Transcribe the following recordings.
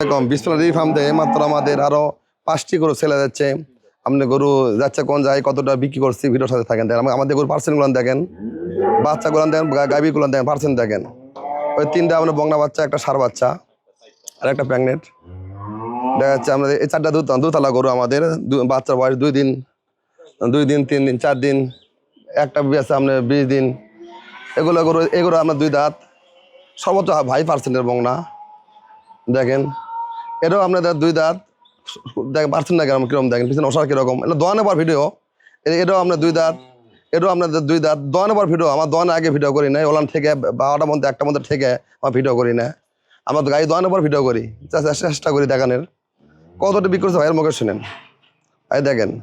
এরকম বিসমিল্লাহ dairy farm থেকে মাত্র আমাদের আরও পাঁচটি গরু ছেলে যাচ্ছে। আপনি গরু যাচ্ছে কোন যায় কতটা বিক্রি করছি, ভিডিওর সাথে থাকেন। দেখেন, আমাদের গরু পার্সেন্টগুলো দেখেন বাচ্চাগুলো দেখেন গাভীগুলো দেখেন পার্সেন্ট দেখেন। ওই তিনটা আপনার বংনা বাচ্চা, একটা সার বাচ্চা, আর একটা প্রেগনেন্ট। দেখা যাচ্ছে আমাদের এই চারটা দুধ দুতলা গরু আমাদের, দু- বাচ্চার বয়স দুই দিন দুই দিন, তিন দিন, চার দিন, একটা আছে আপনার বিশ দিন। এগুলো গরু, এগুলো আপনার দুই দাঁত। সর্বোচ্চ ভাই পার্সেন্টের বংনা। দেখেন এটাও আপনাদের দুই দাঁত দেখেন পারছেন না কেরকম কীরকম দেখেন? পিছনে অসার কীরকম? এটা দোয়ানে পর ভিডিও এটাও আপনার দুই দাঁত, এটাও আপনাদের দুই দাঁত। দোয়ানে পর ভিডিও আমার দোয়ানে আগে ভিডিও করি না ওলান থেকে বারোটার মধ্যে, একটা মধ্যে থেকে আমার ভিডিও করি না আমরা গাড়ি দোয়ানের পর ভিডিও করি। চেষ্টা- করি দেখানোর। কতটা বিক্রি ভাইয়ের মুখে শুনেন। এই দেখেন,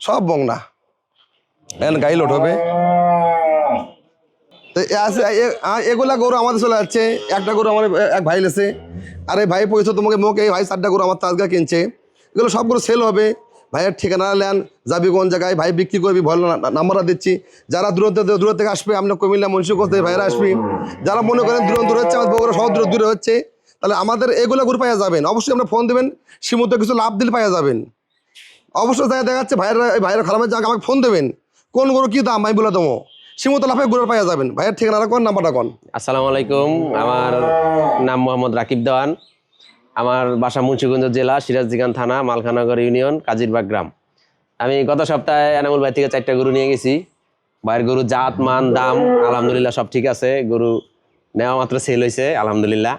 সব বংনা। এখন গাড়ি লোড হবে। এগুলা গরু আমাদের চলে যাচ্ছে। একটা গরু আমার এক ভাই লেছে। আরে ভাই, পয়সা তোমাকে মুখে ভাই চারটা গরু আমার তাজগা কিনছে। এগুলো সবগুলো সেল হবে। ভাইয়ের ঠিকানা নেন যাবি কোন জায়গায়। ভাই বিক্রি করবি, ভালো নাম্বারটা দিচ্ছি। যারা দূর থেকে দূর থেকে আসবে, আমরা কুমিল্লা মুন্সিগঞ্জ থেকে ভাইরা আসবি। যারা মনে করেন দূর দূর হচ্ছে, আমাদের বগুড়া সব দূরে দূরে হচ্ছে, তাহলে আমাদের এগুলো গরু পাইয়া যাবেন। অবশ্যই আমরা ফোন দেবেন, সীমিত কিছু লাভ দিলে পাইয়া যাবেন। অবশ্যই দেখা যাচ্ছে ভাইয়ের ভাইয়ের খারাপের জায়গা আমাকে ফোন দেবেন। কোন গরু কি দাম, আমি বলে দেবো। সীমিত লাভে গরু পাইয়া যাবেন। ভাইয়ের ঠিকানা কোন, নাম্বারটা কোন? আসসালামু আলাইকুম। আমার নাম মোহাম্মদ রাকিব দেওয়ান। আমার বাসা মুন্সিগঞ্জ জেলা, সিরাজদিগান থানা মালখানগর ইউনিয়ন, কাজিরবাগ গ্রাম। আমি গত সপ্তাহে এনামুল ভাই থেকে চারটা গরু নিয়ে গেছি। ভাইয়ের গরু জাত, মান, দাম, আলহামদুলিল্লাহ সব ঠিক আছে। গরু নেওয়া মাত্র সেল হয়েছে আলহামদুলিল্লাহ।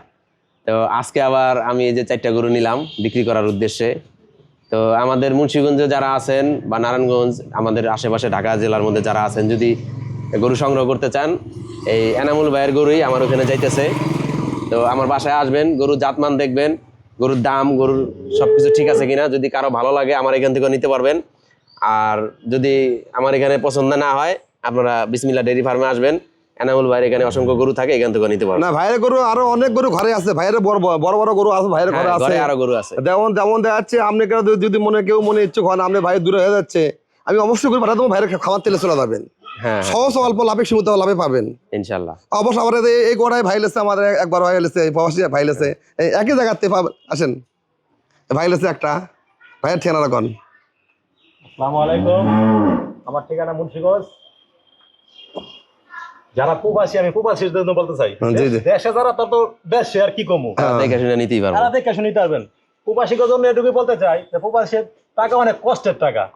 তো আজকে আবার আমি এই যে চারটা গরু নিলাম বিক্রি করার উদ্দেশ্যে। তো আমাদের মুন্সিগঞ্জে যারা আছেন বা নারায়ণগঞ্জ, আমাদের আশেপাশে ঢাকা জেলার মধ্যে যারা আছেন, যদি গরু সংগ্রহ করতে চান এই এনামুল ভাইয়ের গরুই আমার ওখানে যাইতেছে। তো আমার বাসায় আসবেন গরুর জাতমান দেখবেন গরুর দাম গরুর সব কিছু ঠিক আছে কিনা যদি কারও ভালো লাগে আমার এখান থেকে নিতে পারবেন। আর যদি আমার এখানে পছন্দ না হয় আপনারা বিসমিল্লা ডেয়ারি ফার্মে আসবেন এনামুল ভাইয়ের এখানে অসংখ্য গরু থাকে এখান থেকে নিতে পারবেন। না ভাইয়ের গরু আরও অনেক গরু ঘরে আছে ভাইয়ের বড় বড় বড় গরু আছে ভাইয়ের ঘরে হ্যাঁ, আছে। আরও গরু আছে। যেমন যেমন দেখা যাচ্ছে আপনি যদি- মনে কেউ মনে ইচ্ছুক হন আপনি ভাই দূরে হয়ে যাচ্ছে আমি অবশ্যই করে পাঠাতে ভাইয়ের খাবার তেলে চলে যাবেন। সহজ অল্প লাভে সীমিত লাভে পাবেন। ইনশাল্লাহ। অবশ্য আমার এই- গোড়ায় আমাদের একবার প্রবাসী একই জায়গাতে আসেন। একটা। ভাইয়ের ঠিকানা কোন? আসসালামু আলাইকুম। আমার ঠিকানা মুন্সিগঞ্জ। যারা প্রবাসী আমি প্রবাসীর জন্য বলতে চাই হ্যাঁ। দেশে যারা তত দেশে আর কি কমু? হ্যাঁ। দেখে শুনে নিতেই পারব। তারা দেখে শুনিতে পারবেন। প্রবাসীকে জন্য এটুকুই বলতে চাই যে প্রবাসীর টাকা অনেক কষ্টের টাকা।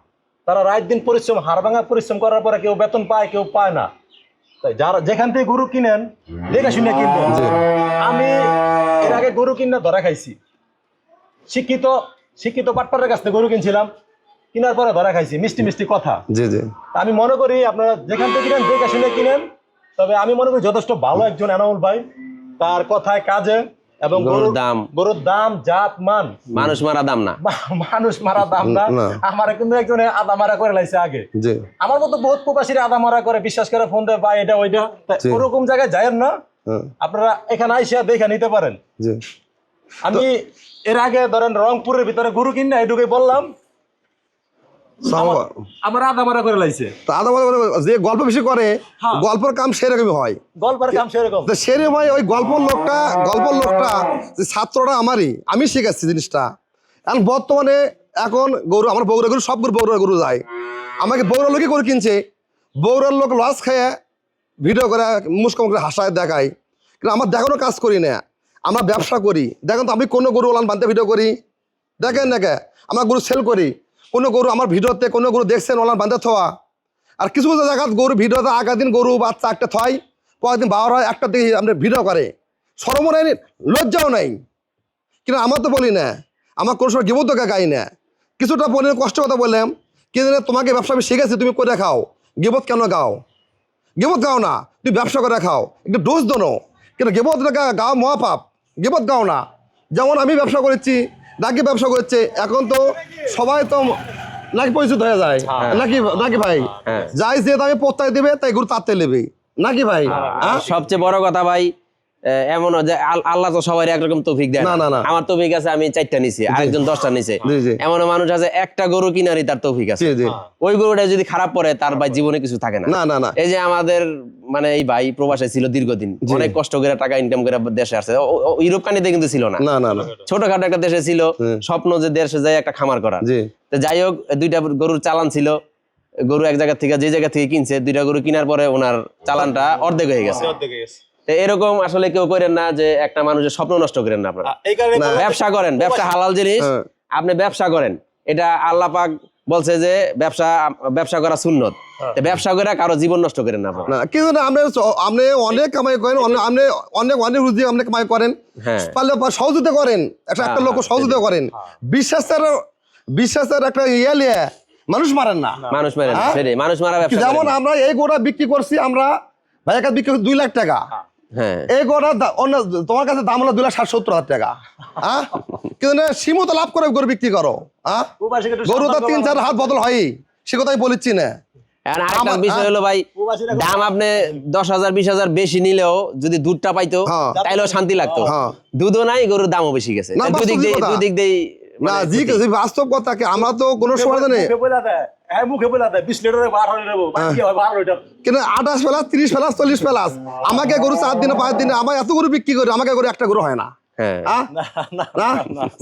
তারা রাত দিন পরিশ্রম হাড় ভাঙা পরিশ্রম করার পরে কেউ বেতন পায় কেউ পায় না। তাই যারা যেখান থেকে গরু কিনেন দেখে শুনে কিনবেন আমি এর আগে গরু কিনে ধরা খাইছি। শিক্ষিত শিক্ষিত পাটপাটের কাছ থেকে গরু কিনছিলাম। কেনার পরে ধরা খাইছি মিষ্টি মিষ্টি কথা। জি জি। আমি মনে করি আপনারা যেখান থেকে কিনেন দেখে শুনে কিনেন। তবে আমি মনে করি যথেষ্ট ভালো একজন এনামুল ভাই। তার কথায় কাজে এবং গরুর দাম। গরুর দাম জাত মান। মানুষ মারা দাম না। মানুষ মারা দাম না। আমার কিন্তু একজন আদা মারা করে লাইছে আগে। জি। আমার মতো বহুত প্রবাসীরা আদা মারা করে বিশ্বাস করে ফোন দেয় বা এটা ওইটা। ওরকম জায়গায় যায় না। হ্যাঁ, আপনারা এখানে আইসা দেখে নিতে পারেন। জি। আমি এর আগে ধরেন রংপুরের ভিতরে গরু কিনা এটুকুই বললাম। আমার আদা মারা করে লাইছে। আদা বলে বলে যে গল্প বেশি করে হ্যাঁ। গল্পের কাম সেরকমই হয়। গল্পের কাম সেরকম। তো সেরকম হয় ওই গল্পর লোকটা গল্পর লোকটা যে ছাত্রটা আমারই। আমি শিখাচ্ছি জিনিসটা। এখন বর্তমানে এখন গরু আমার বগুড়া গরু সব গরু বগুড়া গরু যায়। আমাকে বগুড়া লোকই গরু কিনছে। বগুড়ার লোক লস খেয়ে ভিডিও করে মুস্কম করে হাসায় দেখায়। কিন্তু আমার দেখানো কাজ করি না। আমরা ব্যবসা করি। দেখেন তো আমি কোনো গরু ওলান বানতে ভিডিও করি। দেখেন দেখে আমরা গরু সেল করি। কোনো গরু আমার ভিডিওতে কোনো গরু দেখছেন, ওলান বান্ধে থোয়া। আর কিছু কিছু জায়গাত গরু ভিডিওতে আগা দিন গরু, বাচ্চা একটা থয়, পরের দিন বাবার হয় একটা দিকে আমরা ভিডিও করে। সরমও নাই, লজ্জাও নাই। কিন্তু আমার তো বলি না, আমার কোনো সময় গিবত গাই না। কিছুটা বলে কষ্ট কথা বললাম কিন্তু তোমাকে ব্যবসা আমি শিখেছি, তুমি করে খাও। গিবত কেন গাও? গিবত গাও না, তুমি ব্যবসা করে খাও। একটু ডোজ দোনো। কিন্তু গিবত গাও মহাপাপ, গিবত গাও না। যেমন আমি ব্যবসা করেছি নাকি ব্যবসা করছে? এখন তো সবাই তো নাকি পরিচিত হয়ে যায়। নাকি নাকি ভাই? হ্যাঁ। যাই যে দামে প্রত্যয় দিবে তাই গুরু তাতে নেবে নাকি ভাই? হ্যাঁ? সবচেয়ে বড় কথা ভাই যে আল্লাহ তো সবাই একরকম তৌফিক দেয় না, না, না। আমার তৌফিক আছে আমি চারটা নিছি আরেকজন দশটা নিছে। জি, জি। এমন মানুষ আছে একটা গরু কিনারই তার তৌফিক আছে। জি জি। ওই গরুটা যদি খারাপ পড়ে তার ভাই জীবনে কিছু থাকে না। না না এই যে আমাদের মানে এই ভাই প্রবাসে ছিল দীর্ঘদিন অনেক কষ্ট করে টাকা ইনকাম করে দেশে আসছে। ইউরোপ কানিতে কিন্তু ছিল না। না না না। ছোটখাটো একটা দেশে ছিল স্বপ্ন যে দেশে যায় একটা খামার করার। জি। তো যাই হোক দুইটা গরুর চালান ছিল। গরু এক জায়গা থেকে যে জায়গা থেকে কিনছে দুইটা গরু কেনার পরে ওনার চালানটা অর্ধেক হয়ে গেছে। এরকম আসলে কেউ করেন না যে একটা মানুষের স্বপ্ন নষ্ট করেন না আপনারা। ব্যবসা করেন ব্যবসা হালাল জিনিস হ্যাঁ। আপনি ব্যবসা করেন। এটা আল্লাহ পাক বলছে যে ব্যবসা ব্যবসা করা সুন্নত। ব্যবসা করে কারও জীবন নষ্ট করেন না আপনারা। কিন্তু না, আপনি আপনি অনেক কামাই করেন আপনি অনেক অনেক রুজি আপনি কামাই করেন। হ্যাঁ। পারলে সহযোগিতা করেন। একটা একটা হ্যাঁ, লোক হ্যাঁ, সহযোগিতা করেন। বিশ্বাসের বিশ্বাসের একটা ইয়ে লিয়ে মানুষ মারেন না। মানুষ মেরে না, হ্যাঁ? সেটাই। মানুষ মারা ব্যবসা যেমন আমরা এই গোটা বিক্রি করছি আমরা ভাইয়ের কাছে বিক্রি দুই লাখ টাকা। হ্যাঁ। এই গোটা অন্য তোমার কাছে দাম হলো দুই লাখ ষাট সত্তর হাজার টাকা। হ্যাঁ কিন্তু সীমিত লাভ করে গরু বিক্রি করো। হ্যাঁ গরু তো তিন চার হাত বদল হয়ই সে কথাই বলিচ্ছি না। আরেকটা বিষয় হলো ভাই দাম আপনি দশ হাজার বিশ হাজার বেশি নিলেও যদি দুধটা পাইতো হ্যাঁ। তাইলেও শান্তি লাগতো। হ্যাঁ। দুধও নাই গরুর দামও বেশি গেছে। দুদিক বাস্তব দিয়ে কথা। দুদিক দিয়ে না মানে জি বাস্তব কথা কি আমরা তো কোনো সময় মুখে বলে দেয় মুখে বলে দেয় বিশ লিটারে বার নেব বাকি বারো লিটার কিন্তু আঠাশ প্লাস তিরিশ প্লাস চল্লিশ প্লাস আমাকে গরু চার দিনে পাঁচ দিনে আমার এত গরু বিক্রি করি আমাকে গরু একটা গরু হয় না। হ্যাঁ? না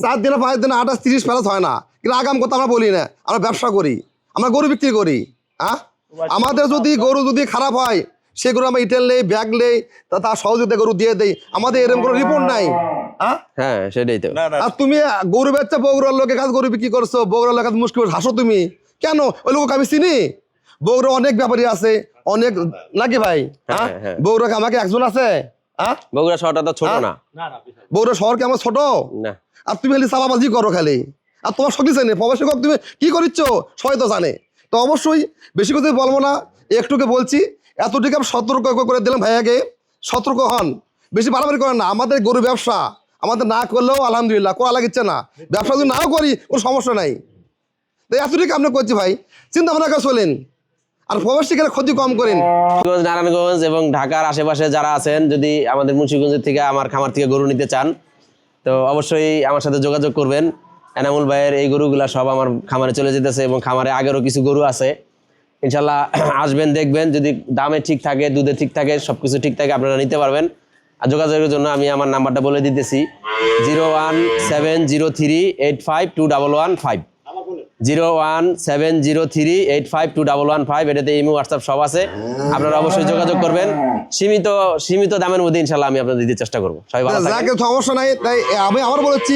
চার দিনে পাঁচ দিনে আঠাশ তিরিশ প্লাস হয় না। কিন্তু আগাম কথা আমরা বলি না আমরা ব্যবসা করি আমরা গরু বিক্রি করি হ্যাঁ আমাদের যদি গরু যদি খারাপ হয় সে গরু আমরা ইটেল নেই ব্যাগ নেই তা তার সহযোগিতা গরু দিয়ে দেই আমাদের এরকম কোনো রিপোর্ট নাই হ্যাঁ সেটাই তো। না না আর তুমি গরু বেচা বগুড়ার লোকের কাছে গরু বিক্রি করছ বগুড়ার লোকের কাছে মুশকিল হাসো তুমি। কেন? ওই লোক আমি চিনি। বগুড়া অনেক ব্যাপারী আছে অনেক নাকি ভাই? হ্যাঁ হ্যাঁ, হ্যাঁ। আমাকে একজন আছে? বগুড়া শহরটা তো ছোট। না। বগুড়া শহর কি আমার ছোট? না। আর তুমি খালি চাপাবাজি করো খালি। আর তোমার সবই জানে প্রবাসী কক তুমি কি করিচ্ছ? সবাই তো জানে। তো অবশ্যই বেশি কথা বলব না। একটুকে বলছি এতটুকু আমি সতর্ক করে দিলাম ভাইয়াকে। সতর্ক হন। বেশি বাড়াবাড়ি করেন না। আমাদের গরু ব্যবসা। আমাদের না করলেও আলহামদুলিল্লাহ করা লাগিচ্ছে না। ব্যবসা যদি নাও করি কোনো সমস্যা নাই। তো এতটুকু আপনি করছি ভাই? চিন্তা ভাবনা চলেন। আর প্রবাসী গেলে ক্ষতি কম করেন। নারায়ণগঞ্জ এবং ঢাকার আশেপাশে যারা আছেন, যদি আমাদের মুন্সিগঞ্জের থেকে আমার খামার থেকে গরু নিতে চান, তো অবশ্যই আমার সাথে যোগাযোগ করবেন। এনামুল ভাইয়ের এই গরুগুলা সব আমার খামারে চলে যেতেছে এবং খামারে আগেরও কিছু গরু আছে। ইনশাল্লাহ আসবেন, দেখবেন, যদি দামে ঠিক থাকে, দুধে ঠিক থাকে সব কিছু ঠিক থাকে, আপনারা নিতে পারবেন। আর যোগাযোগের জন্য আমি আমার নাম্বারটা বলে দিতেছি। Zero one seven zero three eight five two double one five. Zero one seven zero three eight five two double one five এটাতে ইমো হোয়াটসঅ্যাপ সব আছে। আপনারা অবশ্যই যোগাযোগ করবেন। সীমিত সীমিত দামের মধ্যে ইনশাল্লাহ আমি আপনাদের দিতে চেষ্টা করব। সবাই ভালো যাকে সমস্যা নাই তাই আমি আবার বলেছি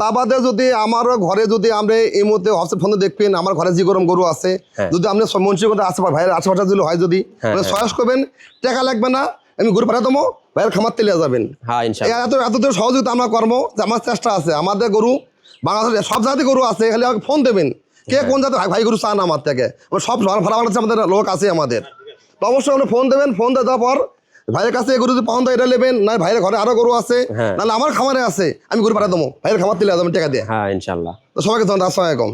তা বাদে যদি আমার ঘরে যদি আমরা এই মুহূর্তে হোয়াটসঅ্যাপ ফোনে দেখবেন আমার ঘরে যে গরম গরু আছে হ্যাঁ। যদি আপনি মঞ্চিকতা আশেপাশে ভাইয়ের আশেপাশে যদি হয় যদি হ্যাঁ, হ্যাঁ। করবেন। টাকা লাগবে না আমি গরু পাঠাতে দেবো ভাইয়ের খামার তেলে যাবেন। হ্যাঁ এত এত সহযোগিতা আমরা কর্ম যে আমার চেষ্টা আছে। আমাদের গরু বাংলাদেশের সব জাতি গরু আছে খালি আমাকে ফোন দেবেন। কে হ্যাঁ। কোন জাতের ভাই- গরু চান আমার থেকে আমার সব ভাড়া আছে আমাদের লোক আছে আমাদের। তো অবশ্যই আপনি ফোন দেবেন ফোন দেওয়ার পর ভাইয়ের কাছে গরু যদি পাওয়া এটা নেবেন না ভাইয়ের ঘরে আরও গরু আছে হ্যাঁ। নাহলে আমার খামারে আছে আমি গরু পাঠা দেবো। ভাইয়ের খাবার দিলে আমি টাকা দিয়ে। হ্যাঁ ইনশাল্লাহ। তো সবাইকে ধন্যবাদ আসসালামাইকুম